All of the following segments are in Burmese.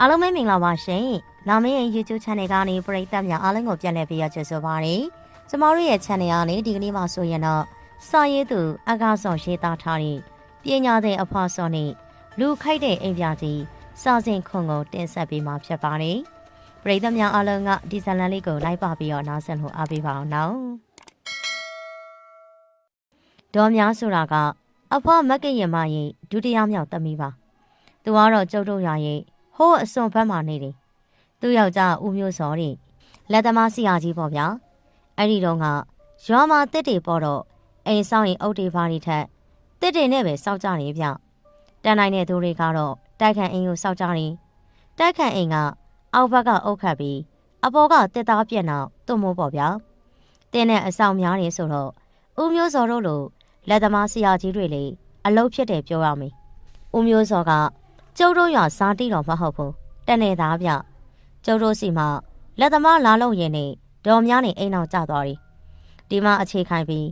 အားလုံးပဲမင်္ဂလာပါရှင်။နာမည်ရဲ့ YouTube Channel ကနေပရိသတ်များအားလုံးကိုပြန်လည်ပေးရချင်ဆိုပါရစေ။ကျမတို့ရဲ့ Channel ကနေဒီကနေ့မှဆိုရင်တော့စာရေးသူအကားဆောင်ရေးသားထားတဲ့ပညာတဲ့အဖွားစောနဲ့လူခိုက်တဲ့အိမ်ပြကြီးစာစဉ်ခွန်ကိုတင်ဆက်ပေးမှာဖြစ်ပါတယ်။ပရိသတ်များအားလုံးကဒီဇလန်လေးကိုလိုက်ပါပြီးတော့နားဆင်လို့အားပေးပါအောင်နော်။ဒေါ်များဆိုတာကအဖွားမက်ကရင်မရဲ့ဒုတိယမြောက်သမီးပါ။သူကတော့ကျုပ်တို့ရရဲ့ ဟိုးအစွန်ဘက်မှာနေတယ်။သူ့ယောက်ျားဦးမျိုးစောတဲ့လက်သမားဆရာကြီးပေါ့ဗျာ။အဲ့ဒီတော့ကရွာမှာတစ်တွေပေါ်တော့အိမ်ဆောင်ရင်အုတ်တွေပါတွေထက်တစ်တွေနဲ့ပဲစောက်ကြတယ်ဗျ။တန်နိုင်တဲ့သူတွေကတော့တိုက်ခန့်အိမ်ကိုစောက်ကြတယ်။တိုက်ခန့်အိမ်ကအောက်ဘက်ကအုတ်ခတ်ပြီးအပေါ်ကတစ်သားပြက်နောက်သွမိုးပေါ့ဗျာ။တင်းနဲ့အဆောင်များနေဆိုတော့ဦးမျိုးစောတို့လိုလက်သမားဆရာကြီးတွေလေအလုပ်ဖြစ်တယ်ပြောရမယ်။ဦးမျိုးစောက ကျုပ်တို့ရစားတိတော်မဟုတ်ဘူးတနေသားဗျကျုပ်တို့စီမှာလက်သမားလာလို့ရင်နေဒေါ်များနေအိမ်အောင်ကျသွားတယ်ဒီမှာအခြေခိုင်ပြီး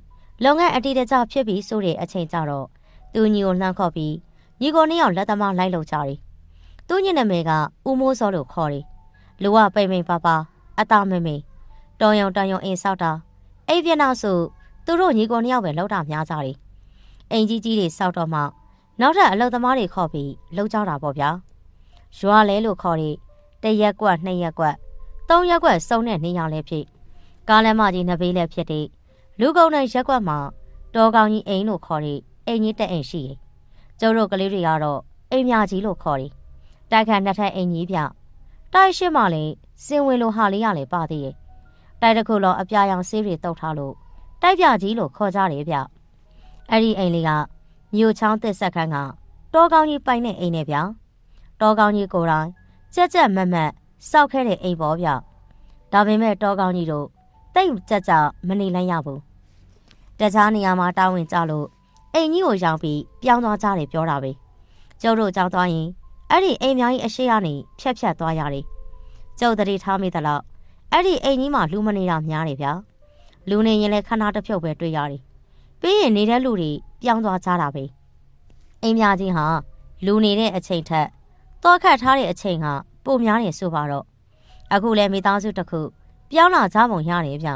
လုပ်ငန်းအတိတကျဖြစ်ပြီးဆိုတဲ့အချိန်ကြတော့သူညီကိုလှမ်းခေါ်ပြီးညီကိုနှစ်ယောက်လက်သမားလိုက်လို့ကြတယ်သူညီနာမည်ကဦးမိုးစောလို့ခေါ်တယ်လူကပိမ့်ပိမ့်ပါပါအသားမမေတောင်ယုံတောင်ယုံအိမ်ဆောက်တာအိမ်ပြနောက်ဆိုသူတို့ညီကိုနှစ်ယောက်ပဲလောက်တာများကြတယ်အိမ်ကြီးကြီးတွေဆောက်တော့မှ နောက်ထပ်အလုပ်သမားတွေခေါ်ပြီးလှုပ်ကြတာပေါ့ဗျာရွာလဲလို့ခေါ်တဲ့တရက်ကွက်နှစ်ရက်ကွက်သုံးရက်ကွက်စုံတဲ့နေရာလဲဖြစ်ကားလမ်းမကြီးနှစ်ဘေးလဲဖြစ်တဲ့လူကုန်တဲ့ရက်ကွက်မှာတောကောင်ကြီးအိမ်လို့ခေါ်တဲ့အိမ်ကြီးတက်အိမ်ရှိတယ်ကျုပ်တို့ကလေးတွေကတော့အိမ်မြကြီးလို့ခေါ်တယ်တိုက်ခန့်နှစ်ထပ်အိမ်ကြီးပြတိုက်ရှိမှလည်းစင်ဝင်လိုဟာလေးရလည်းပါသေးတယ်တိုက်တစ်ခုလုံးအပြာရောင်ဆေးတွေတုတ်ထားလို့တိုက်ပြကြီးလို့ခေါ်ကြတယ်ဗျအဲ့ဒီအိမ်လေးက မြို့ချောင်းတစ်ဆက်ခန်းကတောကောင်းကြီးပိုင်တဲ့အိမ်နဲ့ဗျာတောကောင်းကြီးကိုယ်တိုင်ကြက်ကြက်မက်မက်စောက်ခဲ့တဲ့အိမ်ပေါ်ဗျဒါပေမဲ့တောကောင်းကြီးတို့တိတ်ကြက်ကြမနေလိုက်ရဘူးတခြားနေရာမှာတာဝန်ကြလို့အိမ်ကြီးကိုရောက်ပြီးပြောင်းသွားကြတယ်ပြောတာပဲကျုပ်တို့ကြောက်သွားရင်အဲ့ဒီအိမ်များကြီးအရှိကနေဖြက်ဖြက်သွားရတယ်ကျုပ်တတိထားမိသလောက်အဲ့ဒီအိမ်ကြီးမှာလူမနေတာများတယ်ဗျာလူနေရင်လည်းခဏတစ်ဖြုတ်ပဲတွေ့ရတယ်ပြီးရင်နေတဲ့လူတွေ ပြောင်းသွားကြတာပဲအိမ်များကြီးဟာလူနေတဲ့အချိန်ထက်တော့ခတ်ထားတဲ့အချိန်ကပိုများနေဆိုပါတော့အခုလည်းမိသားစုတစ်ခုပြောင်းလာကြပုံရတယ်ဗျ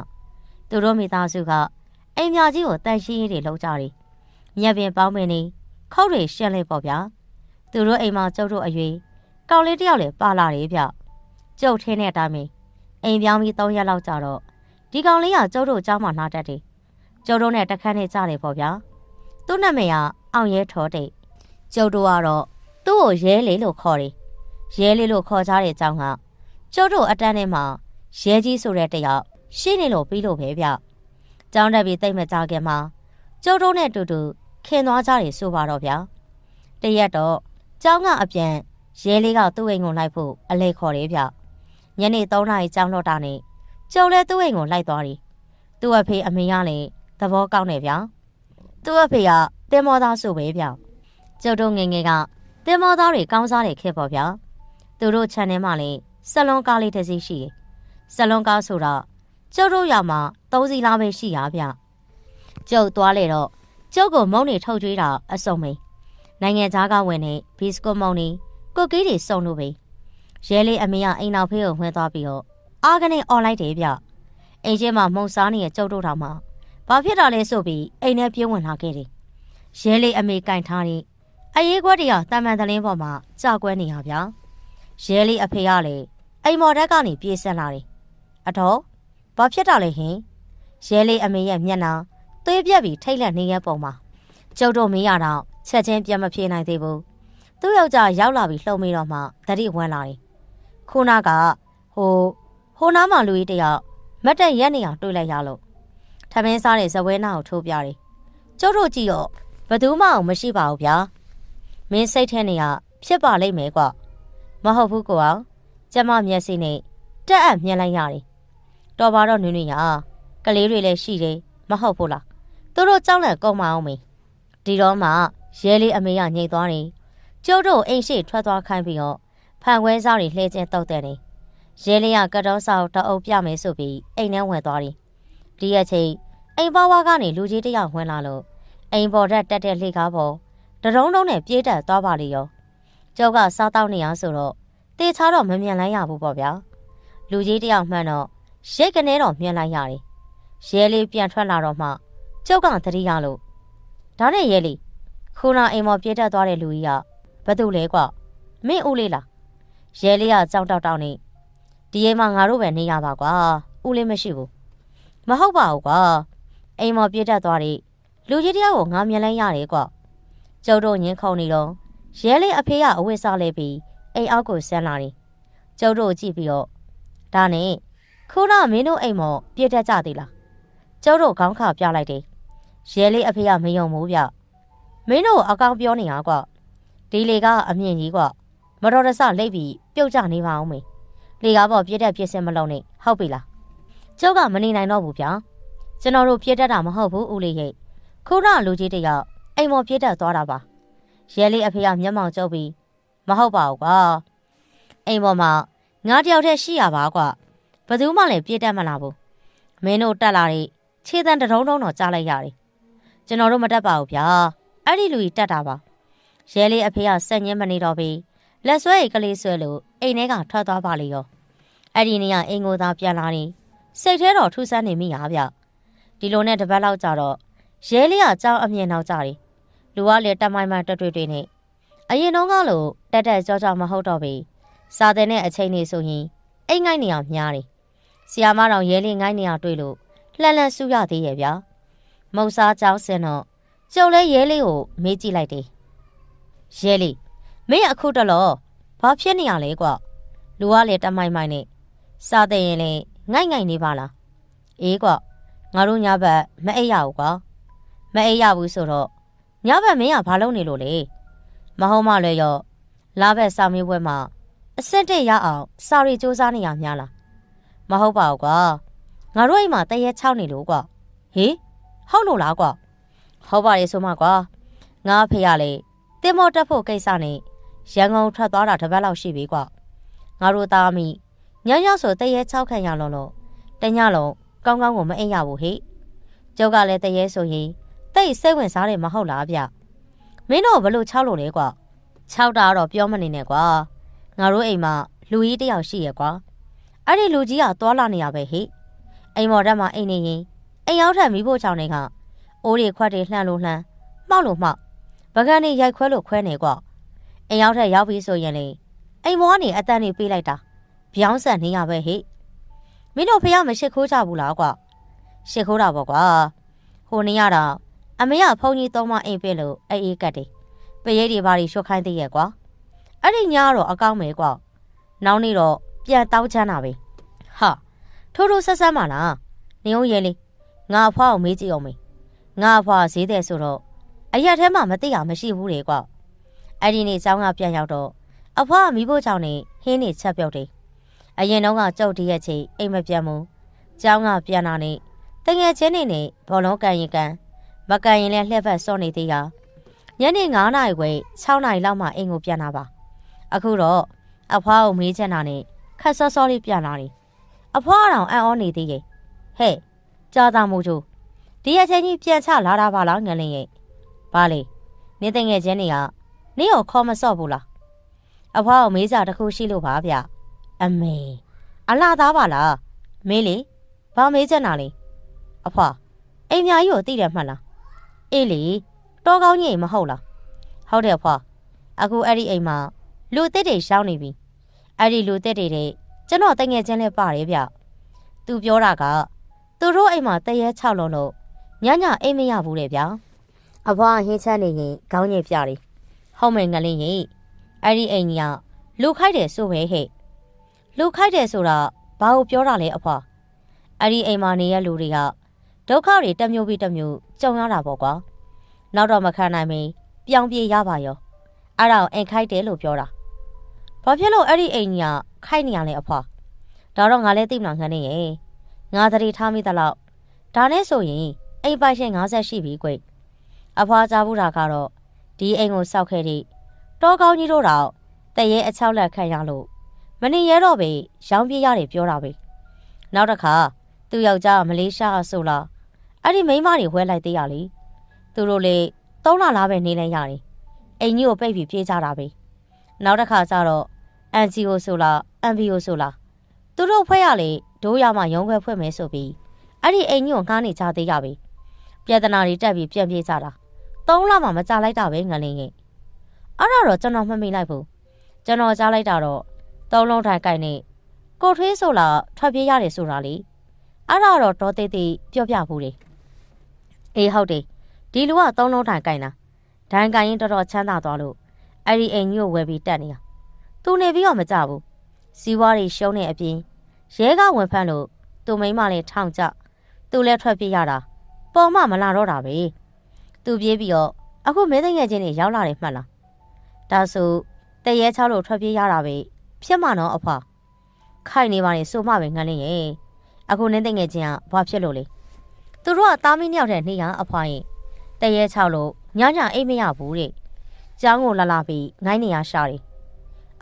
သူတို့မိသားစုကအိမ်များကြီးကိုတန်ရှင်းရေးတွေလုပ်ကြတယ်ညက်ပင်ပေါင်းပင်နေခုတ်တွေရှက်လိုက်ပေါ့ဗျာသူတို့အိမ်မှာကျုပ်တို့အရွေကောင်းလေးတယောက်လည်းပါလာတယ်ဗျကျုပ်ထင်းတဲ့အတိုင်းအိမ်ပြောင်းပြီး၃ရက်လောက်ကြာတော့ဒီကောင်လေးကကျုပ်တို့เจ้าမှာနှားတက်တယ်ကျုပ်တို့နဲ့တခန်းနဲ့ကြားတယ်ပေါ့ဗျာ သူ့နာမည်ကအောင်ရဲထော်တဲ့ကျုပ်တို့ကတော့သူ့ကိုရဲလေးလို့ခေါ်တယ်ရဲလေးလို့ခေါ်ကြတဲ့အကြောင်းကကျုပ်တို့အတန်းထဲမှာရဲကြီးဆိုတဲ့တယောက်ရှိနေလို့ပြီးလို့ပဲဗျကျောင်းတက်ပြီးတိတ်မကြခင်မှာကျုပ်တို့နဲ့အတူတူခင်သွားကြတယ်ဆိုပါတော့ဗျာတရက်တော့ကျောင်းကအပြန်ရဲလေးကသူ့အိမ်ကိုလိုက်ဖို့အလဲခေါ်တယ်ဗျညနေ3နာရီကျောင်းတော့တာနေကျုပ်လည်းသူ့အိမ်ကိုလိုက်သွားတယ်သူ့အဖေအမေကလည်းသဘောကောင်းတယ်ဗျာ သူ့အဖေကတင်မောသားဆိုပဲဗျကျုပ်တို့ငငယ်ကတင်မောသားတွေကောင်းစားတယ်ခဲ့ပေါ့ဗျာသူတို့ခြံထဲမှာလည်းစလွန်ကားလေးတစ်စီးရှိတယ်စလွန်ကားဆိုတော့ကျုပ်တို့ရမှာသုံးစီလားပဲရှိရဗျကျုပ်သွားလေတော့ကျုပ်ကိုမုံနေထုတ်ကြွေးတာအစုံမေနိုင်ငံသားကဝင်နေဘီစကွတ်မုံနေကုတ်ကီးတွေစုံလို့ပဲရဲလေးအမေကအိမ်နောက်ဖေးကိုဝင်သွားပြီးတော့အာကနေអော်လိုက်တယ်ဗျအိမ်ချင်းမှာမှုံစားနေတဲ့ကျုပ်တို့ထောင်မှာ ဘာဖြစ်တာလဲဆိုပြီးအိမ်ထဲပြေးဝင်လာခဲ့တယ်ရဲလေးအမေကင်ထားတဲ့အရေးခွက်တွေကတာမန်တလင်းပေါ်မှာကြောက်ကွဲနေရဗျာရဲလေးအဖေကလည်းအိမ်မော်တက်ကနေပြေးဆက်လာတယ်အတော်ဘာဖြစ်တာလဲဟင်ရဲလေးအမေရဲ့မျက်နှာသွေးပြက်ပြီးထိတ်လန့်နေရပုံမှာကျုပ်တို့မေးရတော့ချက်ချင်းပြန်မပြေနိုင်သေးဘူးသူ့ယောက်ျားရောက်လာပြီးလှုံမိတော့မှတတိဝမ်းလာတယ်ခုနကဟိုဟိုနားမှာလူကြီးတယောက်မတ်တက်ရက်နေအောင်တွေ့လိုက်ရလို့ ထမင်းစားတဲ့ဇပွဲနာကိုထိုးပြတယ်ကျုပ်တို့ကြည့်တော့ဘသူမှအောင်မရှိပါဘူးဗျာမင်းစိတ်ထဲနေရဖြစ်ပါလိမ့်မယ်ကွမဟုတ်ဘူးကိုအောင်ကျမမျက်စိနဲ့တက်အပ်မြင်လိုက်ရတယ်တော်ပါတော့နွေနွေရကလေးတွေလည်းရှိတယ်မဟုတ်ဘူးလားသူတို့ကြောက်လန့်ကုန်မအောင်မေဒီတော့မှရဲလေးအမေကညိတ်သွားတယ်ကျုပ်တို့အိမ်ရှိထွက်သွားခိုင်းပြီးတော့ဖန်ခွဲစားတွေလှည့်ကျင်းတုတ်တဲ့နေရဲလေးကကတော်ဆောက်တအုပ်ပြမယ်ဆိုပြီးအိမ်ထဲဝင်သွားတယ် ဒီအချိန်အိမ်ပေါ်ဝါကနေလူကြီးတယောက်ဝင်လာလို့အိမ်ပေါ်တက်တက်တဲ့လှေကားပေါ်တရုံးတုံးနဲ့ပြေးတက်သွားပါလေရောကျုပ်ကစားတောက်နေရဆိုတော့တေချာတော့မမြင်လိုက်ရဘူးပေါ့ဗျာလူကြီးတယောက်မှန်တော့ရိတ်ကနေတော့မြင်လိုက်ရတယ်ရဲလေးပြန်ထွက်လာတော့မှကျုပ်ကသတိရလို့ဒါနဲ့ရဲလေးခုနအိမ်မော်ပြေးတက်သွားတဲ့လူကြီးကဘာတူလဲကွမင်းဦးလေးလားရဲလေးကကြောက်တောက်တောက်နေဒီအိမ်မှာငါတို့ပဲနေရပါကွာဦးလေးမရှိဘူး မဟုတ်ပါဘူးကွာအိမ်မော်ပြေးတက်သွားတဲ့လူကြီးတယောက်ကိုငါမြင်လိုက်ရတယ်ကွကျုပ်တို့ညင်းခုန်နေတော့ရဲလေးအဖေကအဝတ်စားလဲပြီးအိမ်အောက်ကိုဆန်းလာတယ်ကျုပ်တို့ကြည့်ပြီးတော့ဒါနဲ့ခုနမင်းတို့အိမ်မော်ပြေးတက်ကြသေးလားကျုပ်တို့ခေါင်းခါပြလိုက်တယ်ရဲလေးအဖေကမယုံဘူးဗျမင်းတို့အကောင်ပြောနေတာကွဒီလေကအမြင့်ကြီးကွမတော်တဆလိပ်ပြီးပြုတ်ကျနေပါအောင်မေလေကားပေါ်ပြည့်တက်ပြည့်စင်မလုံးနဲ့ဟုတ်ပြီလား ကျုပ်ကမနေနိုင်တော့ဘူးဗျာကျွန်တော်တို့ပြည့်တက်တာမဟုတ်ဘူးဦးလေးရဲ့ခုနလူကြီးတယောက်အိမ်မော်ပြည့်တက်သွားတာပါရဲလေးအဖေကမျက်မှောင်ကျုပ်ပြီးမဟုတ်ပါဘူးကွာအိမ်ပေါ်မှာငါတယောက်တည်းရှိရပါကွာဘယ်သူမှလည်းပြည့်တက်မလာဘူးမင်းတို့တက်လာတဲ့ခြေတံတထုံးထုံးတော့ကြားလိုက်ရတယ်ကျွန်တော်တို့မတက်ပါဘူးဗျာအဲ့ဒီလူကြီးတက်တာပါရဲလေးအဖေကစက်ညင်းမနေတော့ပြီလက်ဆွဲရိတ်ကလေးဆွဲလို့အိမ်ထဲကထွက်သွားပါလေရောအဲ့ဒီနေ့ကအိမ်ကိုသာပြန်လာနေ စိတ်ထဲတော့ထူးဆန်းနေမိဟာဗျဒီလိုနဲ့တပတ်လောက်ကြာတော့ရဲလေးကကြောင်းအမြင်နောက်ကြတယ်လူကလည်းတက်မိုင်းမိုင်းတွတ်တွတ်တွတ်နေအရင်တော့ကလို့တက်တက်ကြောကြောမဟုတ်တော့ပြီစာတဲ့နဲ့အချိန်နေဆိုရင်အိမ်ငိုက်နေအောင်များတယ်ဆီယာမတော်ရဲလေးငိုင်းနေအောင်တွေ့လို့လှန်လှန်ဆူရသေးရဲ့ဗျာမုတ်စားကြောင်းစင်တော့ကျုပ်လဲရဲလေးကိုမေးကြည့်လိုက်တယ်ရဲလေးမင်းအခုတလောဘာဖြစ်နေရလဲကွလူကလေတမိုင်းမိုင်းနဲ့စားတဲ့ရင်လေငိုက်ငိုက်နေပါလားအေးကွငါတို့ညဘက်မအိပ်ရဘူးကွာမအိပ်ရဘူးဆိုတော့ညဘက်မင်းကဘာလုပ်နေလို့လဲမဟုတ်မှလည်းရောလာဘက်စာမေးပွဲမှာအစက်တက်ရအောင်စာရီစူးစမ်းနေရများလားမဟုတ်ပါဘူးကွာငါတို့အိမ်မှာတရက်ချောက်နေလို့ကွာဟေးဟုတ်လို့လားကွာဟုတ်ပါလေဆိုမှကွာငါဖေရလေတင်မောတက်ဖို့ကိစ္စနဲ့ရန်ကုန်ထွက်သွားတာတစ်ပတ်လောက်ရှိပြီကွာငါတို့သားမိ ညညဆိုတရေ6ခန့်ရလုံးလို့တညလုံးကောင်းကောင်းကိုမအိပ်ရဘူးဟိကျုပ်ကလည်းတရေဆိုရင်တိတ်စိတ်ဝင်စားတယ်မဟုတ်လားဗျမင်းတို့ဘလို့6လို့လဲကွာ6တာတော့ပြောမနေနဲ့ကွာငါတို့အိမ်မှာလူကြီးတယောက်ရှိရဲ့ကွာအဲ့ဒီလူကြီးကသွားလာနေရပဲဟိအိမ်မော်တက်မှာအိမ်နေရင်အိမ်ရောက်ထက်မိဖို့ချောင်းတွေကအိုးတွေခွက်တွေလှမ်းလို့လှမ်းမှောက်လို့မှောက်ပကန်းနေရိုက်ခွဲလို့ခွဲနေကွာအိမ်ရောက်ထက်ရောက်ပြီဆိုရင်လေအိမ်မောကနေအတန်းနေပေးလိုက်တာ ဗျောင်းဆန်နေရပဲဟိမင်းတို့ဖေရမရှိခိုးကြဘူးလားကွာရှစ်ခိုးတာပေါ့ကွာဟိုနေရတာအမေကဖုန်းကြီးသုံးမအိမ်ပေးလို့အေးအေးကတ်တယ်ပရိတ်တွေဘာတွေရှုတ်ခိုင်းသေးရဲ့ကွာအဲ့ဒီညကတော့အကောင်းမယ်ကွာနောက်နေ့တော့ပြန်တောင်းချမ်းတာပဲဟာထိုးထိုးဆက်ဆက်မှလားနေအောင်ရဲလေးငါအဖွားကိုမေးကြည့်အောင်မေးငါအဖွားဈေးတယ်ဆိုတော့အရက်ထဲမှာမသိတာမရှိဘူးလေကွာအဲ့ဒီနေ့ကျောင်းကပြန်ရောက်တော့အဖွားကမိဖို့ချောင်းနေဟင်းနေချက်ပြုတ်တယ် အရင်တော့ကကြောက်တရက်ချီအိမ်မပြန်ဘူးကျောင်းကပြန်လာနေတငယ်ချင်းနေနေဘောလုံးကန်ရင်ကန်မကန်ရင်လည်းလှက်ဖက်စော့နေသေးတာညနေ9နာရီခွဲ6နာရီလောက်မှအိမ်ကိုပြန်လာပါအခုတော့အဖွားကိုမေးချင်တာနဲ့ခက်စောစောလေးပြန်လာတယ်အဖွားတော်အံ့ဩနေသေးရဲ့ဟဲ့ကြာတာမို့ချို့ဒီအချိန်ကြီးပြန်ချလာတာပါလားငလင်းရဲ့ဘာလဲနေတငယ်ချင်းတွေကနေကိုခေါ်မစော့ဘူးလားအဖွားကိုမေးစာတစ်ခုရှိလို့ပါဗျ အမေအလားသားပါလားမင်းလေဘာမေးချင်တာလဲအဖွားအိမ်မြာကြီးကိုသိတယ်မှတ်လားအေးလေတောကောင်းကြီးမဟုတ်လားဟုတ်တယ်အဖွားအခုအဲ့ဒီအိမ်မှာလူသစ်တွေရှောင်းနေပြီအဲ့ဒီလူသစ်တွေတဲ့ကျွန်တော်တငယ်ချင်းလေးပါတယ်ဗျသူပြောတာကသူတို့အိမ်မှာတရေ6လုံးလို့ညညအိမ်မရဘူးတဲ့ဗျာအဖွားဟင်းချမ်းနေရင်ခေါင်းညိပြတယ်ဟုတ်မယ်ငလင်းရင်အဲ့ဒီအိမ်ကြီးကလူခိုက်တယ်ဆိုပဲဟဲ့ လူခိုက်တယ်ဆိုတာဘာကိုပြောတာလဲအဖွားအဲ့ဒီအိမ်မှာနေရလူတွေကဒုက္ခတွေတစ်မျိုးပြီးတစ်မျိုးကြုံရတာပေါ့ကွာနောက်တော့မခံနိုင်မင်းပြောင်းပြေးရပါရောအဲ့ဒါကိုအိမ်ခိုက်တယ်လို့ပြောတာဘာဖြစ်လို့အဲ့ဒီအိမ်ကြီးကခိုက်နေရလဲအဖွားဒါတော့ငါလည်းသိမလားငန်းနေရဲ့ငါသတိထားမိသလောက်ဒါနဲ့ဆိုရင်အိမ်ပိုင်ရှင်50ရှိပြီကွအဖွားကြားဘူးတာကတော့ဒီအိမ်ကိုစောက်ခဲ့တဲ့တောကောင်းကြီးတို့တော့တရေအချောက်လက်ခံရလို့ မနေရတော့ပဲရောင်းပြေးရတယ်ပြောတာပဲနောက်တစ်ခါသူ့ယောက်ျားမလေးရှားဆိုလားအဲ့ဒီမိန်းမတွေဝဲလိုက်သေးရလေသူတို့လေသုံးလလားပဲနေလဲရတယ်အိမ်ကြီးကိုပိတ်ပြီးပြေးကြတာပဲနောက်တစ်ခါကျတော့ NGO ဆိုလား MBO ဆိုလားသူတို့ဖွဲ့ရလေဒိုးရမှရုံးခွဲဖွဲ့မယ်ဆိုပြီးအဲ့ဒီအိမ်ကြီးကိုငှားနေကြသေးရပြီပြဿနာတွေတက်ပြီးပြန်ပြေးကြတာသုံးလမှမကြလိုက်တာပဲငလင်းရင်အဲ့ဒါတော့ကျွန်တော်မမိလိုက်ဘူးကျွန်တော်ကြားလိုက်တာတော့ သုံးလုံးထိုင်ကိုင်နေကိုထွေးဆိုလားထွက်ပြေးရတယ်ဆိုတာလေအဲ့ဒါတော့ဒေါ်သေးသေးပြောပြဘူးလေအေးဟုတ်တယ်ဒီလူကသုံးလုံးထိုင်ကိုင်တာဒိုင်ကိုင်ရင်တော်တော်ချမ်းသာသွားလို့အဲ့ဒီအိမ်ကြီးကိုဝယ်ပြီးတက်နေတာသူနေပြီးတော့မကြဘူးစီးပွားတွေရှုံးနေအပြင်ရဲကဝင်ဖမ်းလို့သူမိန်းမလည်းထောင်ကျသူလည်းထွက်ပြေးရတာပေါ်မှမလာတော့တာပဲသူပြေးပြီးတော့အခုမင်းသိငယ်ချင်းတွေရောက်လာတယ်မှတ်လားဒါဆိုတရဲချောက်လို့ထွက်ပြေးရတာပဲ ဖြစ်မှာနော်အဖွာခိုက်နေပါနဲ့ဆိုမှပဲငန်းနေရဲ့အခုနဲ့တဲ့ငယ်ချင်းကဘာဖြစ်လို့လဲသူတို့ကသားမီးနှစ်ယောက်တည်းနေရအဖွာရင်တရဲချောက်လို့ညညအိတ်မရဘူးတဲ့ကျောင်းကိုလာလာပြီးငိုင်းနေရရှာတယ်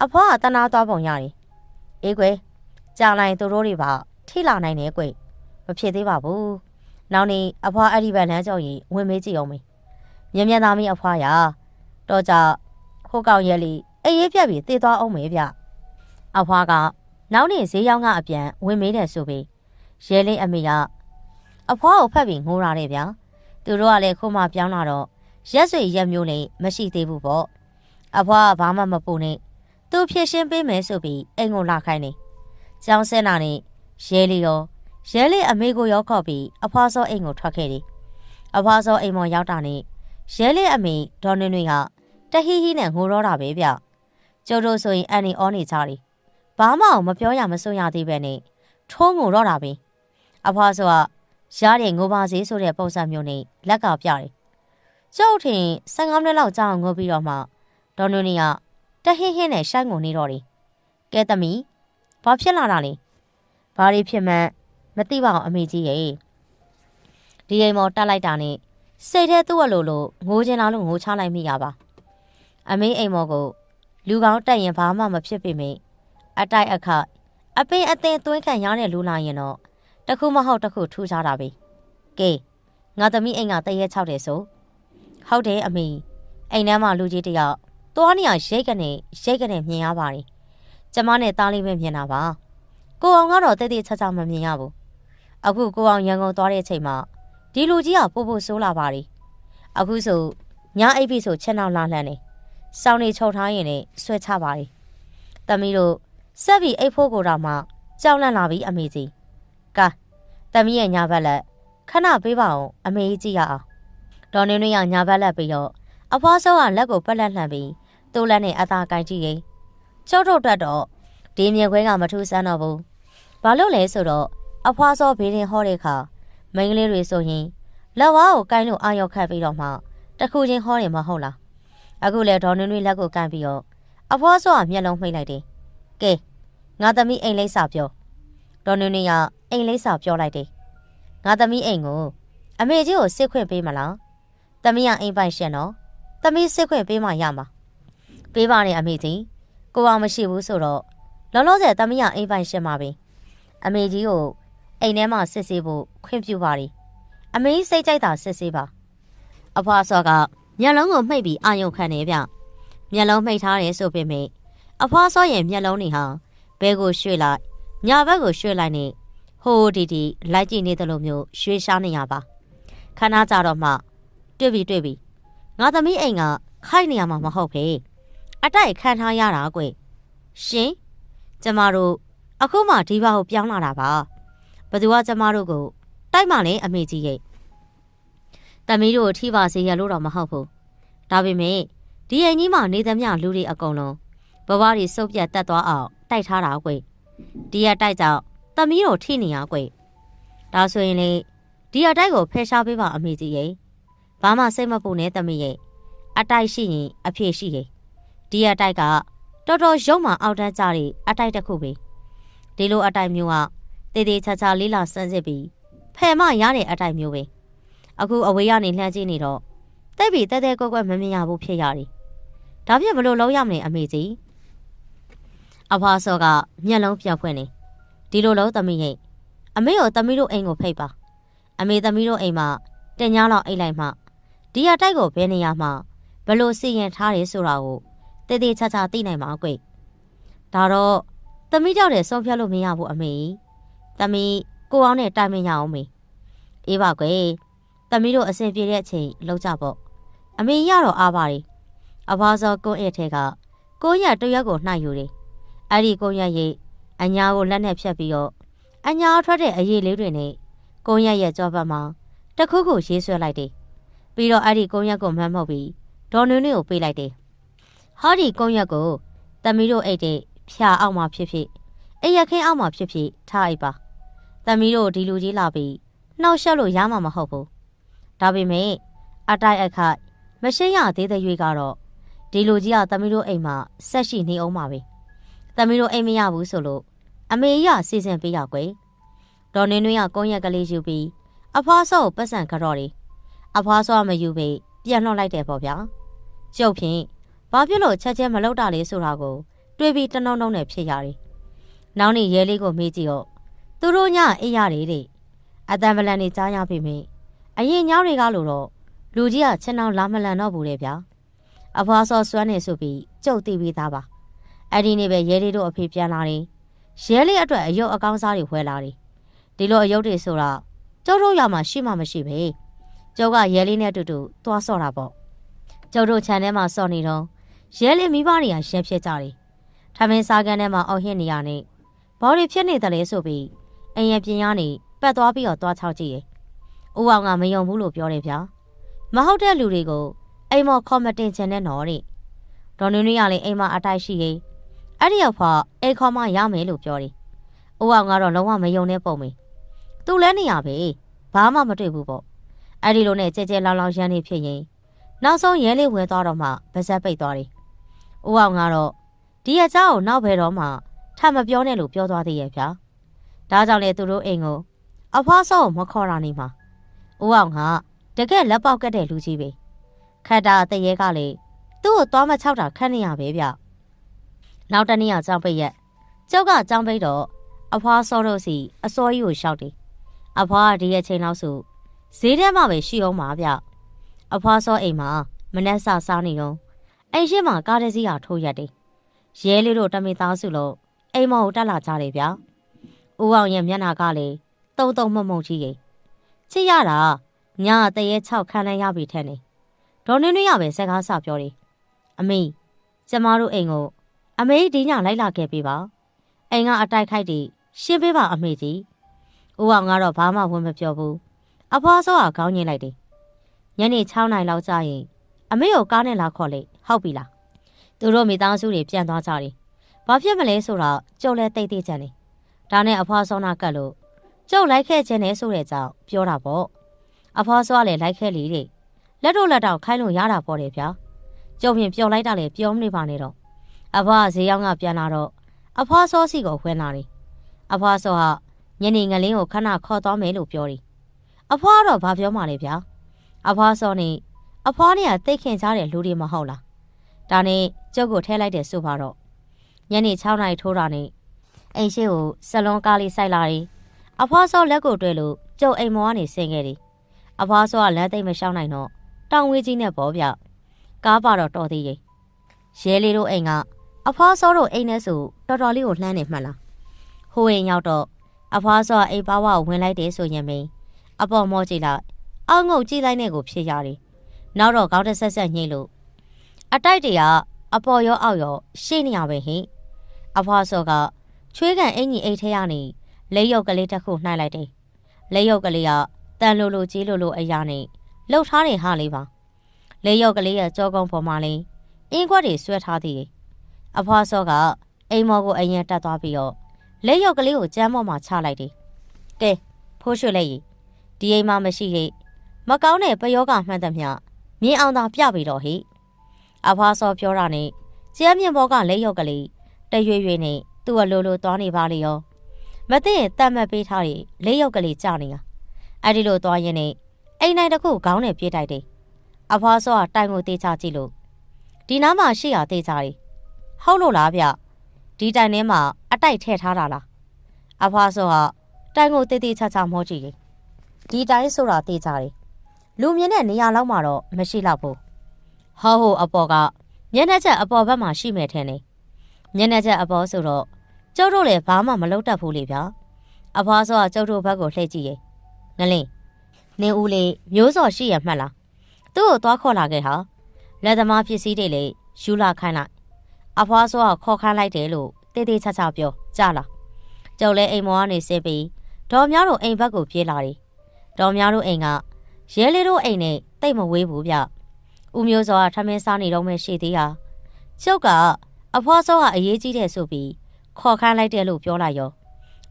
အဖွာကတနာသွားပုံရတယ်အေးကွယ်ကြာလိုက်သူတို့တွေပါထိလာနိုင်တယ်ကွယ်မဖြစ်သေးပါဘူးနောက်နေ့အဖွာအဲ့ဒီဘက်လမ်းကြောင်းရင်ဝင်မေးကြည့်အောင်မေးမြင်မြန်သားမီးအဖွာရာတော့ကြဟိုကောင်ရဲလေးအေးရေးပြက်ပြီးတေးသွားအောင်မေးဗျ အဖွာကနောက်နေ့ဈေးရောက်ကအပြန်ဝင်မေးတယ်ဆိုပြီးရဲလေးအမေကအဖွာကိုဖက်ပြီးငိုရတယ်ဗျာသူတို့ကလည်းခုမှပြောင်းလာတော့ရက်ဆွေရက်မျိုးလေးမရှိသေးဘူးပေါ့အဖွာကဘာမှမပူနဲ့သူဖြည့်ရှင်းပေးမယ်ဆိုပြီးအိမ်ကိုလာခိုင်းနေကျောင်းဆင်းလာနေရဲလီရောရဲလေးအမေကိုရောက်ခေါ်ပြီးအဖွာစောအိမ်ကိုထွက်ခဲ့တယ်အဖွာစောအိမ်ပေါ်ရောက်တာနဲ့ရဲလေးအမေဒေါ်နွေနွေကတဟီဟီနဲ့ငိုတော့တာပဲဗျကျုပ်တို့ဆိုရင်အန်နီအောနေကြတယ် ဘာမှမပြောရမစွရသေးပဲနဲ့ထိုးငိုတော့တာပဲအဖွာဆိုကရားတဲ့ငိုပါစေဆိုတဲ့ပုံစံမျိုးနဲ့လက်ကပြတယ်ကျုပ်ထင်15မိနစ်လောက်ကြာအောင်ငိုပြီးတော့မှဒေါ်နွေနွေကတဟင်းဟင်းနဲ့ရှိုင်းငုံနေတော့တယ်။ကဲသမီးဘာဖြစ်လာတာလဲ။ဘာတွေဖြစ်မှန်းမသိပါအောင်အမေကြီးရဲ့။ဒီအိမ်မော်တက်လိုက်တာနဲ့စိတ်ထဲသူ့အလိုလိုငိုချင်လာလို့ငိုချလိုက်မိရပါ။အမေအိမ်မော်ကိုလူကောင်းတက်ရင်ဘာမှမဖြစ်ပေမယ့် အတိုက်အခအပင်အသင်သွင်းခံရတဲ့လူလာရင်တော့တခုမဟုတ်တခုထူးခြားတာပဲ။ကဲငါသမီးအိမ်ကတရေချောက်တယ်ဆို။ဟုတ်တယ်အမေအိမ်ထဲမှာလူကြီးတယောက်သွားနေရရိတ်ကနေရိတ်ကနေမြင်ရပါတယ်။ကျမနဲ့သားလေးပဲမြင်တာပါ။ကိုအောင်ကတော့တိတ်တိတ်ချာချာမမြင်ရဘူး။အခုကိုအောင်ရန်ကုန်သွားတဲ့အချိန်မှာဒီလူကြီးကပို့ဖို့ဆိုးလာပါတယ်။အခုဆိုညအိပ်ပြီဆိုချက်နောက်လာလှမ်းနေ။စောင်းနေချုပ်ထားရင်လည်းဆွဲချပါတယ်။တမီးတို့ ဆက်ပြီးအိပ်ဖို့ကိုတော့မှကြောက်လန့်လာပြီအမေကြီး။ကဲတမီးရဲ့ညာဘက်လက်ခဏပေးပါအောင်အမေကြီးကြည့်ရအောင်။ဒေါ်နေနေရညာဘက်လက်ပြီးတော့အဖွားစောကလက်ကိုပက်လက်လှမ်းပြီးသူ့လက်နဲ့အသာကိုင်းကြည့်ရင်ကျုပ်တို့တက်တော့ဒီမြေခွဲကမထူးဆန်းတော့ဘူးဘာလို့လဲဆိုတော့အဖွားစောဘေးရင်ဟောတဲ့ခါမိန်းကလေးတွေဆိုရင်လက်ဝါးကိုကိုင်းလို့အာရုံခတ်ပြီးတော့မှတခုချင်းဟောတယ်မဟုတ်လားအခုလေဒေါ်နွေနွေလက်ကိုကိုင်းပြီးတော့အဖွားစောကမျက်လုံးမှိတ်လိုက်တယ်ကဲ ငါသမီးအိမ်လိပ်စာပြောဒေါ်နွေနွေကအိမ်လိပ်စာပြောလိုက်တယ်ငါသမီးအိမ်ကိုအမေကြီးကိုစစ်ခွင့်ပေးမလားသမီးကအိမ်ပိုင်ရှင်နော်သမီးစစ်ခွင့်ပေးမှရမှာပေးပါနဲ့အမေကြီးကိုအောင်မရှိဘူးဆိုတော့လောလောဆယ်သမီးရအိမ်ပိုင်ရှင်ပါပဲအမေကြီးကိုအိမ်ထဲမှာစစ်ဆေးဖို့ခွင့်ပြုပါရီအမေစိတ်ကြိုက်တာစစ်ဆေးပါအဖွားစောကမျက်လုံးကိုမှိတ်ပြီးအာယုံခံနေဗျမျက်လုံးမှိတ်ထားတယ်ဆိုပေမဲ့အဖွားစောရဲ့မျက်လုံးတွေဟာ ဘဲကိုရွှေ့လိုက်ညာဘက်ကိုရွှေ့လိုက်နေဟိုးတီတီလိုက်ကြည့်နေတယ်လို့မျိုးရွှေ့ရှားနေရပါခဏကြတော့မှတွေ့ပြီတွေ့ပြီငါသမီးအိမ်ကခိုက်နေရမှာမဟုတ်ဖေးအတိုက်ခံထားရတာကွရှင်ကျမတို့အခုမှဒီဘာကိုပြောင်းလာတာပါဘသူကကျမတို့ကိုတိုက်မှလည်းအမေကြီးရဲ့တမီးတို့ထိပါစေရလို့တော့မဟုတ်ဘူးဒါပေမဲ့ဒီအိမ်ကြီးမှာနေသမျှလူတွေအကုန်လုံးဘဝတွေစုပ်ပြတ်တက်သွားအောင် တိုက်ထားတာကွဒီရတိုက်ကြောင့်တမီးတို့ထိနေရကွဒါဆိုရင်လေဒီအတိုက်ကိုဖယ်ရှားပေးပါအမေကြီးရဲ့ဘာမှစိတ်မပူနဲ့တမီးရဲ့အတိုက်ရှိရင်အဖြစ်ရှိရဲ့ဒီအတိုက်ကတော်တော်ရုံမှအောက်တန်းကြတဲ့အတိုက်တစ်ခုပဲဒီလိုအတိုက်မျိုးကတေးသေးချာချာလေးလာစမ်းစစ်ပြီးဖယ်မရတဲ့အတိုက်မျိုးပဲအခုအဝေးကနေလှမ်းကြည့်နေတော့တိတ်ပြီးတဲတဲကွက်ကွက်မမြင်ရဘူးဖြစ်ရတယ်ဒါဖြင့်ဘလို့လုံးရမလဲအမေကြီး အဖွားစောကမျက်လုံးပြန်ဖွင့်နေဒီလိုလုံးသမီးဟိတ်အမေကိုသမီးတို့အိမ်ကိုဖိတ်ပါအမေသမီးတို့အိမ်မှာတင်ညာလောက်အိတ်လိုက်မှဒီအတိုက်ကိုဘယ်နေရာမှာဘလို့စီရင်ထားတယ်ဆိုတာကိုတည်တည်ချာချာသိနိုင်မှာကွဒါတော့သမီးကြောက်တယ်ဆုံးဖြတ်လို့မရဘူးအမေသမီးကိုအောင်နဲ့တိုင်မင်ရအောင်မေအေးပါကွယ်သမီးတို့အဆင်ပြေတဲ့အချိန်လောက်ကြပေါ့အမေရတော့အားပါတယ်အဘွားစောကိုယ့်ရဲ့ထဲကကိုရတရက်ကိုနှိုက်ယူတယ် အဲ့ဒီကိုရရဲ့အညာကိုလက်နဲ့ဖြတ်ပြီးတော့အညာထွက်တဲ့အရေးလေးတွေနဲ့ကိုရရဲ့ကြောပတ်မှာတခုခုရေးဆွဲလိုက်တယ်ပြီးတော့အဲ့ဒီကိုရက်ကိုမှတ်မှုတ်ပြီးဒေါ်နွေနွေကိုပေးလိုက်တယ်ဟောဒီကိုရက်ကိုသမီးတို့အိတ်တဲ့ဖြာအောက်မှာဖြစ်ဖြစ်အိရခင်းအောက်မှာဖြစ်ဖြစ်ထားအိပ်ပါသမီးတို့ဒီလူကြီးလာပြီးနှောက်ရှက်လို့ရမှာမဟုတ်ဘူးဒါပေမဲ့အတိုက်အခိုက်မရှိရသေးတဲ့ရွေးကတော့ဒီလူကြီးကသမီးတို့အိမ်မှာဆက်ရှိနေအောင်ပါပဲ သမီးတို့အိမ်မရဘူးဆိုလို့အမေရစီစဉ်ပေးရကွယ်ဒေါ်နင်းနွေးကကုန်းရက်ကလေးယူပြီးအဖွားစောကိုပတ်စံကြတော့တယ်အဖွားစောကမယူပြီးပြန်လှော့လိုက်တယ်ပေါ့ဗျာကျုပ်ဖြင့်ဘာဖြစ်လို့ချက်ချင်းမလောက်တာလဲဆိုတာကို တွေးပြီးတနှုံနှုံနဲ့ဖြစ်ရတယ်။နောက်နေ့ရဲလေးကိုမေးကြည့်တော့သူတို့ညအေးရတယ်တဲ့အတန်ပလန်နေကြားရပြီမေအရင်ညောင်းတွေကလို့တော့လူကြီးကချက်နောက်လာမလန်တော့ဘူးလေဗျာ။အဖွားစောစွမ်းနေဆိုပြီးကြုတ်တိပြီးသားပါ။ အဲ့ဒီနေ့ပဲရဲလေးတို့အဖေပြန်လာတယ်။ရဲလေးအတွက်အယုတ်အကောင်းစားတွေဝဲလာတယ်။ဒီလိုအယုတ်တွေဆိုတာကျုပ်တို့ရမှာရှိမှမရှိပဲ။ကျုပ်ကရဲလေးနဲ့အတူတူသွားဆော့တာပေါ့။ကျုပ်တို့ခြံထဲမှာဆော့နေတော့ရဲလေးမိဘတွေကရဲဖြစ်ကြတယ်။ထမင်းစားကန်းထဲမှာအောက်ဟစ်နေရနဲ့ဘော်ရီဖြစ်နေတယ်လေဆိုပြီးအရင်ပြင်ရနေပတ်သွားပြီးတော့သွားချောက်ကြည့်ရဲ့။ဦးအောင်ကမယုံဘူးလို့ပြောတယ်ဗျာ။မဟုတ်တဲ့လူတွေကိုအိမ်မော်ခေါ်မတင်ချင်တဲ့နော်တဲ့။ဒေါ်နွေနွေကလည်းအိမ်မှာအတိုက်ရှိရင် အဲ့ဒီရောက်ဖအိမ်ခေါ်မှရမယ်လို့ပြောတယ်။ဦးအောင်ကတော့လုံးဝမယုံတဲ့ပုံပဲ။သူလဲနေရပဲ။ဘာမှမတွေ့ဘူးပေါ့။အဲ့ဒီလိုနဲ့ကြဲကြဲလောင်လောင်ရမ်းနေဖြစ်ရင်နောက်ဆုံးရဲလေးဝဲသွားတော့မှဗဇက်ပိတ်သွားတယ်။ဦးအောင်ကတော့ဒီအကြောင်းကိုနောက်ဘယ်တော့မှထပ်မပြောနဲ့လို့ပြောသွားသေးရဲ့ဗျာ။ဒါကြောင့်လေသူတို့အိမ်ကိုအဖွားစောကိုမခေါ်တာနေမှာ။ဦးအောင်ကတကယ်လက်ပေါက်ကတ်တဲ့လူကြီးပဲ။ခတ်တာတရေကလေသူ့ကိုသွားမချောက်တာခန့်နေရပဲဗျ။ နောက်တနေ့ကကြောင်ပိတ်ရက်ကျုပ်ကကြောင်ပိတ်တော့အဖွားစောတို့စီအစောကြီးကိုရှောက်တယ်။အဖွားကဒီရဲ့ချိန်လောက်ဆိုဈေးထဲမှာပဲရှိအောင်ပါဗျ။အဖွားစောအိမ်မှာမနှက်ဆစားနေတော့အိမ်ရှိမှာကားတစ်စီးကထိုးရက်တယ်။ရဲလေးတို့တမိသားစုလို့အိမ်မောကိုတက်လာကြတယ်ဗျာ။ဦးအောင်ရဲ့မျက်နှာကလေတုံတုံမှုံမှုံကြီးကြီးချစ်ရတာညာတရေ6ခန်းလဲရပြီထဲနေ။ဒေါ်နင်းနင်းရပဲစကားဆပြောတယ်။အမေကျမတို့အိမ်ကို အမေဒီညလိုက်လာခဲ့ပေးပါ။အိမ်ကအတိုက်ခိုက်တီရှင်းပေးပါအမေကြီး။ဦးအောင်ကတော့ဘာမှဝင်မပြောဘူး။အဖွားစောကခေါင်းညင်လိုက်တယ်။ညနေ6နာရီလောက်ကျရင်အမေကိုကားနဲ့လာခေါ်လေဟုတ်ပြီလား။သူတို့မိသားစုတွေပြန်သွားကြတယ်။ဘာဖြစ်မလဲဆိုတော့ကျုပ်လည်းတိတ်တိတ်ကြံနေ။ဒါနဲ့အဖွားစောနာကတ်လို့ကျုပ်လိုက်ခဲ့ခြင်းနဲ့ဆိုတဲ့ကြောင့်ပြောတာပေါ့။အဖွားစောကလည်းလိုက်ခဲ့လေတဲ့။လက်တို့လက်တော့ခိုင်းလို့ရတာပေါ့တယ်ဗျာ။ကျုပ်ပြင်ပျော်လိုက်တာလေပြောမနေပါနဲ့တော့။ အဖွားဈေးရောက်ငါပြန်လာတော့အဖွားစောစီကိုခွဲလာတယ်။အဖွားစောကညနေငလင်းကိုခဏခေါ်သွားမယ်လို့ပြောတယ်။အဖွားတော့ဘာပြောမှလဲဗျာ။အဖွားစောနေအဖွားနဲ့ကတိတ်ခင်ကြတဲ့လူတွေမဟုတ်လား။ဒါနဲ့ကျုပ်ကိုထဲလိုက်တယ်ဆိုပါတော့ညနေ6နာရီထိုးတာနဲ့အိမ်ရှိကိုဆလွန်ကားလေးစိုက်လာတယ်။အဖွားစောလက်ကိုတွဲလို့ကျုပ်အိမ်မောကနေဆင်းခဲ့တယ်။အဖွားစောကလမ်းသိမ့်မရှောင်းနိုင်တော့တောင်ဝေးကြီးနဲ့ပေါ်ပြ။ကားပါတော့တော်သေးရဲ့။ရဲလေးတို့အိမ်က အဖွားစောတို့အိမ်နဲ့ဆိုတော်တော်လေးကိုလှမ်းနေမှတ်လား။ဟိုအိမ်ရောက်တော့အဖွားစောအိမ်ပါဝါကိုဝင်လိုက်တယ်ဆိုရင်မင်းအပေါ်မောကြည့်လိုက်အောက်ငုတ်ကြည့်လိုက်နဲ့ကိုဖြစ်ရတယ်။နောက်တော့ကောင်းတဲ့ဆက်ဆက်ညှိလို့အတိုက်တရအပေါ်ရောအောက်ရောရှေ့နေရပဲဟင်။အဖွားစောကချွေးကန်အင်ကြီးအိတ်ထဲကနေလက်ရုပ်ကလေးတစ်ခုနှိုက်လိုက်တယ်။လက်ရုပ်ကလေးကတန်လိုလိုကြီးလိုလိုအရာနဲ့လှုပ်ထားတဲ့ဟာလေးပါ။လက်ရုပ်ကလေးရဲ့ကြောကုန်းပေါ်မှာလေးအင်းခွက်တွေဆွဲထားသေးတယ်။ အဖွားစောကအိမ်မော်ကိုအရင်တက်သွားပြီးတော့လက်ရုပ်ကလေးကိုကျမ်းပေါ်မှာချလိုက်တယ်။ကဲဖိုးရွှေလက်ရီဒီအိမ်မှာမရှိဟိမကောင်းတဲ့ပယောဂမှန်သမျှမြင်အောင်သာပြပြီးတော့ဟိအဖွားစောပြောတာနဲ့ကျမ်းမြင်ဘောကလက်ရုပ်ကလေးတရွေ့ရွေ့နဲ့သူ့အလိုလိုသွားနေပါလေရောမသိရင်တတ်မှတ်ပေးထားတဲ့လေးရုပ်ကလေးကြာနေတာအဲ့ဒီလိုသွားရင်နဲ့အိမ်နိုင်တစ်ခုခေါင်းနဲ့ပြေးတိုက်တယ်အဖွားစောကတိုင်ကိုတေးချကြည့်လို့ဒီနားမှာရှိရတေးချတယ် ဟုတ်လို့လားဗျဒီတိုင်ထဲမှာအတိုက်ထည့်ထားတာလားအဖွားစောကတိုင်ကိုတေးသေးချာချာမောကြည့်တယ်ဒီတိုင်းဆိုတာတေးကြတယ်လူမြင်တဲ့နေရာလောက်မှာတော့မရှိတော့ဘူးဟောဟိုအပေါ်ကမျက်နှာချက်အပေါ်ဘက်မှာရှိမယ်ထင်တယ်မျက်နှာချက်အပေါ်ဆိုတော့ကျုပ်တို့လည်းဘာမှမလုပ်တတ်ဘူးလေဗျာအဖွားစောကကျုပ်တို့ဘက်ကိုလှည့်ကြည့်ရဲ့ငလင်းနင်းဦးလေးမျိုးစော်ရှိရမှတ်လားသူ့ကိုသွားခေါ်လာခဲ့ဟာလက်သမားပစ္စည်းတွေလေယူလာခိုင်းလိုက် အဖွားစောကခေါ်ခိုင်းလိုက်တယ်လို့တေးသေးချာချာပြောကြားလာကျုပ်လည်းအိမ်မောကနေဆင်းပြီးဒေါ်များတို့အိမ်ဘက်ကိုပြေးလာတယ်ဒေါ်များတို့အိမ်ကရဲလေးတို့အိမ်နဲ့တိတ်မဝေးဘူးဗျဦးမျိုးစောကထမင်းစားနေတော့မှရှိသေးဟာကျုပ်ကအဖွားစောကအရေးကြီးတယ်ဆိုပြီးခေါ်ခိုင်းလိုက်တယ်လို့ပြောလိုက်ရော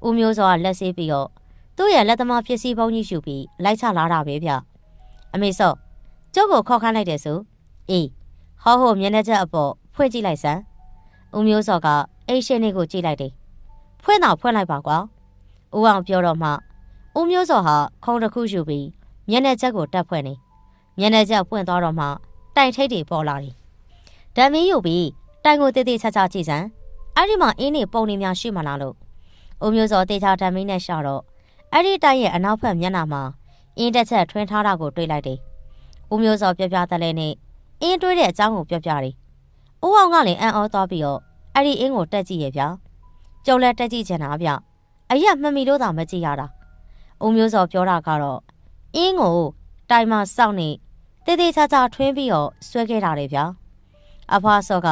ဦးမျိုးစောကလက်ဆေးပြီးတော့သူ့ရဲ့လက်သမားပစ္စည်းပုံးကြီးယူပြီးလိုက်ချလာတာပဲဗျအမေစောကျုပ်ကိုခေါ်ခိုင်းလိုက်တယ်ဆိုအေးဟောဟိုမျက်နှာချက်အပေါ်ဖွင့်ကြည့်လိုက်စမ်း ဦးမျိုးစောကအိတ်ရှင်လေးကိုကြည့်လိုက်တယ်ဖွင့်တော့ဖွင့်လိုက်ပါကွာဦးအောင်ပြောတော့မှဦးမျိုးစောဟာခုံတစ်ခုယူပြီးမျက်နှာချက်ကိုတက်ဖွင့်နေမျက်နှာချက်ဖွင့်သွားတော့မှတိုင်ထိတ်တွေပေါ်လာတယ်ဓာမင်းယူပြီးတိုင်ကိုတေးသေးချာချာကြည့်စမ်းအဲ့ဒီမှာအင်းနေပုံနေများရှိမှလားလို့ဦးမျိုးစောတေချာဓာမင်းနဲ့ရှာတော့အဲ့ဒီတိုင်ရဲ့အနောက်ဘက်မျက်နှာမှာအင်းတက်ချက်ထွင်းထားတာကိုတွေ့လိုက်တယ်ဦးမျိုးစောပြပြတလဲနဲ့အင်းတွေးတဲ့အကြောင်းကိုပြောပြတယ် ဦးအောင်ကလည်းအံ့ဩသွားပြီးတော့အဲ့ဒီအင်းကိုတက်ကြည့်ရဲ့ဗျာကျုံလဲတက်ကြည့်ချင်တာဗျအရက်မှမီလို့သာမကြည့်ရတာဦးမျိုးစောပြောတာကတော့အင်းကိုတိုင်မှာစောင့်နေတေးသေးချာချာထွင်းပြီးတော့ဆွဲခဲ့တာလေဗျာအဖွားစောက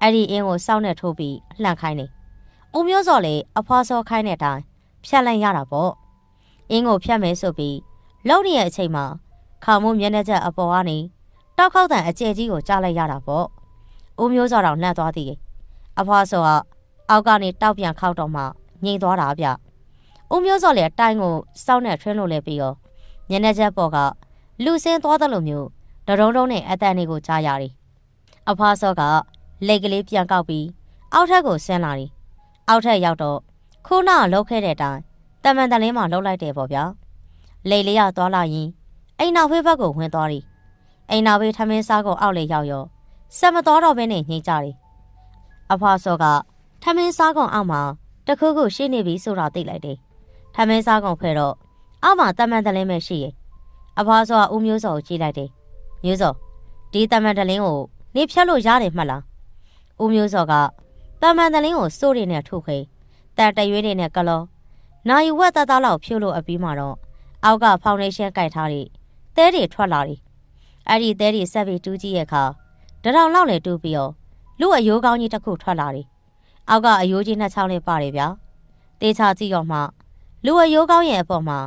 အဲ့ဒီအင်းကိုစောင့်နေထိုးပြီးလှန့်ခိုင်းနေဦးမျိုးစောလည်းအဖွားစောခိုင်းတဲ့အတိုင်းဖြတ်လိုက်ရတာပေါ့အင်းကိုဖြတ်မယ်ဆိုပြီးလုံနေရဲ့အချိန်မှာခေါမိုးမျက်နှာချက်အပေါ်ကနေတောက်ခေါက်တန်အကျဲကြီးကိုကြားလိုက်ရတာပေါ့ ဦးမျိုးစောတော်နှက်သွားသေးတယ်အဖွားစောကအောက်ကနေတောက်ပြန်ခောက်တော့မှငြိမ်သွားတာဗျဦးမျိုးစောလည်းတိုင်းကိုစောင့်နေထွင်းလို့လဲပြီးတော့မျက်နှာချက်ပေါ်ကလူစင်းသွားတယ်လို့မျိုးတရုံတုံးနဲ့အတန်တွေကိုကြားရတယ်။အဖွားစောကလက်ကလေးပြန်ကောက်ပြီးအောက်ထက်ကိုဆင်းလာတယ်။အောက်ထက်ရောက်တော့ခိုးနာလှုပ်ခဲ့တဲ့အတိုင်းတမန်တလင်းမှလှုပ်လိုက်တယ်ပေါ့ဗျာ။လေလေးရသွားလာရင်အိမ်နောက်ဖေးဘက်ကိုဝင်သွားတယ်။အိမ်နောက်ဖေးထမင်းစားကိုအောက်လေရောက်ရော ဆက်မတော်တော့ဘဲနဲ့ညှိကြတယ်။အဖွားစောကထမင်းစားကောင်အောက်မှာတခုခုရှိနေပြီဆိုတာသိလိုက်တယ်။ထမင်းစားကောင်ဖဲတော့အောက်မှာတမန်တလင်းပဲရှိရဲ့။အဖွားစောကဦးမျိုးစောကိုကြည့်လိုက်တယ်။မျိုးစောဒီတမန်တလင်းကိုနေဖြတ်လို့ရတယ်မှတ်လား။ဦးမျိုးစောကတမန်တလင်းကိုစိုးရည်နဲ့ထုတ်ခိတန်တရွေးတွေနဲ့ကလောနိုင်ဝက်သားသားလောက်ဖြိုးလို့အပြီးမှာတော့အောက်ကဖောင်ဒေးရှင်းကြိုက်ထားတဲ့သဲတွေထွက်လာတယ်။အဲ့ဒီသဲတွေဆက်ပြီးတူးကြည့်ရဲ့အခါ တရောင်လောက်လေတူးပြီးတော့လူအယိုးကောင်းကြီးတစ်ခုထွက်လာတယ်။အောက်ကအယိုးကြီးနှစ်ချောင်းလေးပါတယ်ဗျာ။တေးချကြည့်တော့မှလူအယိုးကောင်းရဲ့အပေါ်မှာ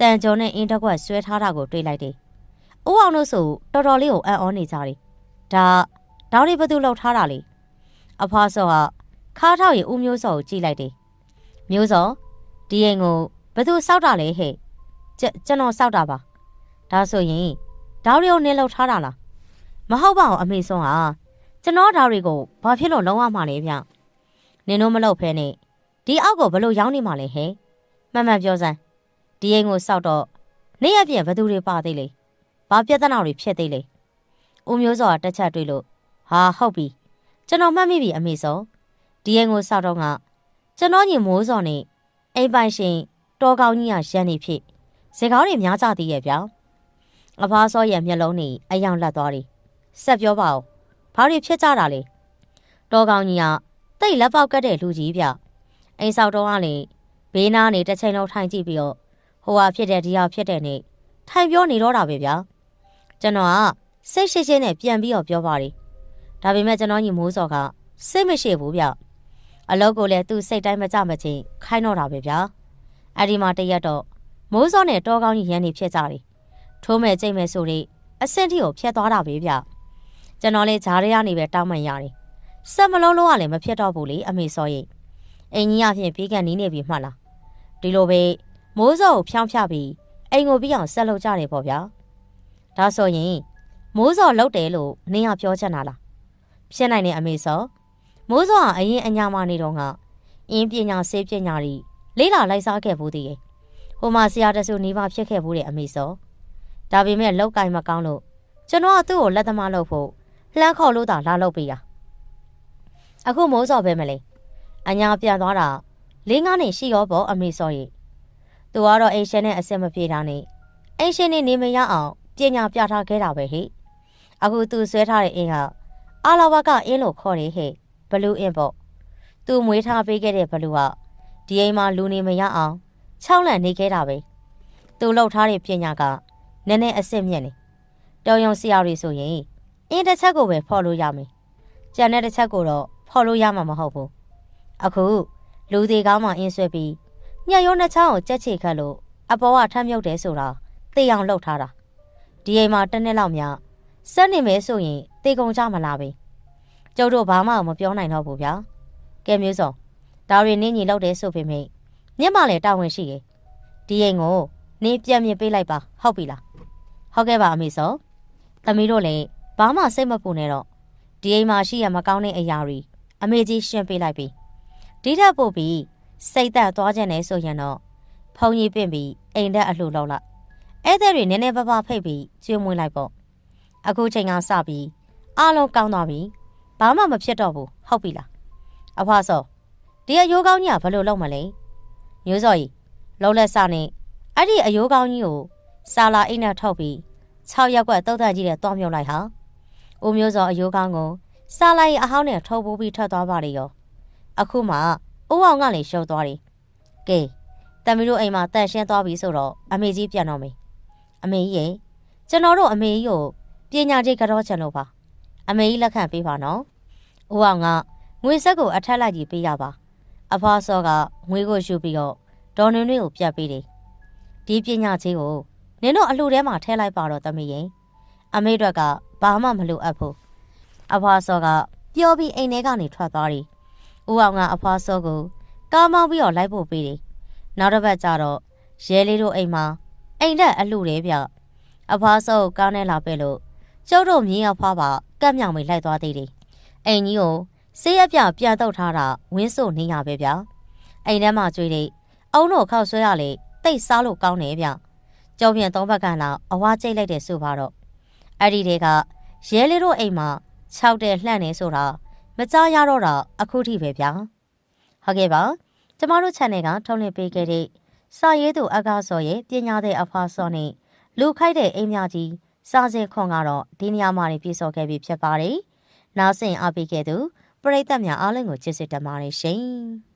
တန်ကြုံနဲ့အင်းတစ်ခွက်ဆွဲထားတာကိုတွေ့လိုက်တယ်။ဦးအောင်တို့ဆိုတော်တော်လေးကိုအံ့ဩနေကြတယ်။ဒါဒေါင်းလေးဘသူလှုပ်ထားတာလေ။အဖွားစောကခါထောက်ရင်ဦးမျိုးစောကိုကြည့်လိုက်တယ်။မျိုးစောဒီအိမ်ကိုဘသူစောက်တာလဲဟဲ့။ကျကျွန်တော်စောက်တာပါ။ဒါဆိုရင်ဒေါင်းတွေကိုနင်းလှုပ်ထားတာလား။ မဟုတ်ပါဘူးအမေဆုံးဟာကျွန်တော်ဒေါင်းတွေကိုဘာဖြစ်လို့လုံးဝမှလဲဗျ။နင်တို့မလုပ်ဖဲနဲ့ဒီအောက်ကိုဘလို့ရောင်းနေမှလဲဟဲ့။မှန်မှန်ပြောစမ်းဒီအိမ်ကိုစောက်တော့နေ့ရက်ပြင်ဘသူတွေပါသေးလေ။ဘာပြဿနာတွေဖြစ်သေးလေ။ဦးမျိုးစောကတစ်ချက်တွေးလို့ဟာဟုတ်ပြီ။ကျွန်တော်မှတ်မိပြီအမေစောဒီအိမ်ကိုစောက်တော့ကကျွန်တော်ညီမိုးစောနဲ့အိမ်ပိုင်ရှင်တော်ကောင်းကြီးကရန်နေဖြစ်စကားတွေများကြသေးရဲ့ဗျာ။အဖားစောရဲ့မျက်လုံးတွေအယောင်လက်သွားတယ်။ ဆက်ပြောပါဦး။ဘာတွေဖြစ်ကြတာလဲ။တော်ကောင်းကြီးကတိတ်လက်ပေါက်ကတ်တဲ့လူကြီးဗျ။အိမ်ဆောက်တော့ကလေဘေးနားနေတစ်ချိန်လုံးထိုင်ကြည့်ပြီးတော့ဟိုဟာဖြစ်တဲ့ဒီဟာဖြစ်တဲ့နေ့ထိုင်ပြောနေတော့တာပဲဗျာကျွန်တော်ကစိတ်ရှိရှိနဲ့ပြန်ပြီးတော့ပြောပါတယ်ဒါပေမဲ့ကျွန်တော်ညီမိုးစော်ကစိတ်မရှိဘူးဗျအလုပ်ကိုလည်းသူ့စိတ်တိုင်းမကြမချင်းခိုင်းတော့တာပဲဗျာအဲ့ဒီမှာတရက်တော့မိုးစော်နဲ့တောကောင်းကြီးရန်နေဖြစ်ကြတယ်ထိုးမဲ့ကြိတ်မဲ့ဆိုရင်အဆင့်ထိကိုဖျက်သွားတာပဲဗျ ကျွန်တော်လည်းဂျားရရနေပဲတောင်းမှန်ရတယ်ဆက်မလုံးလုံးကလည်းမဖြစ်တော့ဘူးလေအမေစော်ရဲ့အင်ကြီးအဖြစ်ပြီးကန်နီးနေပြီမှတ်လားဒီလိုပဲမိုးစောကိုဖြောင်းဖြပြီးအိမ်ကိုပြီးအောင်ဆက်လုပ်ကြတယ်ပေါ့ဗျာဒါဆိုရင်မိုးစောလုတ်တယ်လို့နင်းကပြောချင်တာလားဖြစ်နိုင်တဲ့အမေစောမိုးစောကအရင်အညာမနေတော့ကအင်းပညာစေးပညာတွေလေးလာလိုက်စားခဲ့ဘူးတည်းရဲ့ဟိုမှာဆရာတဆူနေပါဖြစ်ခဲ့ဘူးတဲ့အမေစောဒါပေမဲ့လောက်ကင်မကောင်းလို့ကျွန်တော်ကသူ့ကိုလက်သမားလုပ်ဖို့ လှမ်းခေါ်လို့သာလာလုပ်ပေးတာအခုမိုးစောပဲမလဲအညာပြန်သွားတာလေးငါးနေရှိရောပေါ့အမေစောရဲ့သူကတော့အိမ်ရှင်နဲ့အဆက်မပြေတာနဲ့အိမ်ရှင်နဲ့နေမရအောင်ပညာပြထားခဲ့တာပဲဟိအခုသူဆွဲထားတဲ့အိမ်ဟာအာလာဝကအင်းလို့ခေါ်တယ်ဟဲ့ဘလူးအင်းပေါ့သူ့မွေးထားပေးခဲ့တဲ့ဘလူကဒီအိမ်မှာလူနေမရအောင်ခြောက်လန့်နေခဲ့တာပဲသူလှုပ်ထားတဲ့ပညာကနည်းနည်းအစ်စ်မြင့်နေတော်ရုံဆရာတွေဆိုရင် အင်းတစ်ချက်ကိုပဲဖော်လို့ရမယ်ကြံတဲ့တစ်ချက်ကိုတော့ဖော်လို့ရမှာမဟုတ်ဘူးအခုလူသေးကောင်းမှအင်းဆွဲပြီးညက်ရုံးနှစ်ချောင်းကိုကြက်ချေခတ်လို့အပေါ်ကထမ်းမြုပ်တယ်ဆိုတာသိအောင်လှုပ်ထားတာဒီအိမ်မှာတစ်နှစ်လောက်များစက်နေမယ်ဆိုရင်တေကုန်ကြမလားပဲကျုပ်တို့ဘာမှမပြောနိုင်တော့ဘူးဗျာကဲမျိုးစုံဒါတွေနင်းညီလောက်တယ်ဆိုပေမဲ့မျက်မှလည်းတာဝန်ရှိရဲ့ဒီအိမ်ကိုနင်းပြက်မြစ်ပေးလိုက်ပါဟုတ်ပြီလားဟုတ်ကဲ့ပါအမေစောသမီးတို့လည်း ဘာမှစိတ်မပူနဲ့တော့ဒီအိမ်မှာရှိရမကောင်းတဲ့အရာတွေအမေကြီးရှင်းပေးလိုက်ပြီဒီထက်ပိုပြီးစိတ်သက်သွားခြင်းနဲ့ဆိုရင်တော့ဖုန်ကြီးပင့်ပြီးအိမ်တက်အလှူလောက်လာဧည့်သည်တွေနည်းနည်းပါးပါးဖိတ်ပြီးကျွေးမွေးလိုက်ပေါ့အခုချိန်ကစပြီးအားလုံးကောင်းသွားပြီဘာမှမဖြစ်တော့ဘူးဟုတ်ပြီလားအဖွားစောဒီအယိုးကောင်းကြီးကဘယ်လိုလုပ်မလဲမျိုးစော်ကြီးလုံးလက်စနဲ့အဲ့ဒီအယိုးကောင်းကြီးကိုစာလာအိတ်နဲ့ထောက်ပြီး6ရက်ကွက်တုတ်တန်ကြီးနဲ့တွားမြုပ်လိုက်ဟာ ဦးမျိုးစော်အယိုးကောင်းကိုစာလာရင်အဟောင်းနဲ့ထုတ်ပိုးပြီးထွက်သွားပါလေရောအခုမှဦးအောင်ကလည်းရှုံးသွားတယ်ကဲတမီးတို့အိမ်မှာတန်ရှင်းသွားပြီဆိုတော့အမေကြီးပြန်တော့မယ်အမေကြီးရေကျွန်တော်တို့အမေကြီးကိုပညာကြီးကတော့ချင်လို့ပါအမေကြီးလက်ခံပေးပါနော်ဦးအောင်ကငွေဆက်ကိုအထက်လိုက်ကြီးပေးရပါအဖွားစောကငွေကိုယူပြီးတော့ဒေါ်နွေနွေကိုပြတ်ပေးတယ်ဒီပညာကြီးကိုနင်တို့အလှထဲမှာထည့်လိုက်ပါတော့တမီးရင်အမေတို့က ဘာမှမလိုအပ်ဘူးအဖွားစောကပျော်ပြီးအိမ်ထဲကနေထွက်သွားတယ်ဦးအောင်ကအဖွားစောကိုကားမောင်းပြီးတော့လိုက်ဖို့ပေးတယ်နောက်တစ်ပတ်ကျတော့ရဲလေးတို့အိမ်မှာအိမ်တက်အလှတယ်ဗျအဖွားစောကိုကားနဲ့လာပဲလို့ကျုပ်တို့မြင်းရောက်ဖွားပါကတ်မြောင်မိလိုက်သွားသေးတယ်အိမ်ကြီးကိုဆေးရပြပြန်တော့ထားတာဝင်းစို့နေရပဲဗျအိမ်ထဲမှာကျွေးတဲ့အုံတို့ခောက်ဆွဲရလေတိတ်စားလို့ကောင်းတယ်ဗျကျုံပြန်သုံးဘက်ကလာအဝါကျိတ်လိုက်တဲ့ဆိုပါတော့ အဲ့ဒီတွေကရဲလေးတို့အိမ်မှာ၆တဲ့လှန့်နေဆိုတာမကြားရတော့တာအခုထိပဲဗျာဟုတ်ကဲ့ပါကျမတို့ channel ကထုတ်လွှင့်ပေးခဲ့တဲ့စာရေးသူအကားစော်ရဲ့ပညာတဲ့အဖာစောနဲ့လူခိုက်တဲ့အိမ်များကြီးစာစင်ခွန်ကတော့ဒီနေရာမှာနေပြည့်စုံခဲ့ပြီဖြစ်ပါတယ်။နားဆင်အားပေးခဲ့သူပရိသတ်များအားလုံးကိုကျေးဇူးတင်ပါတယ်ရှင်။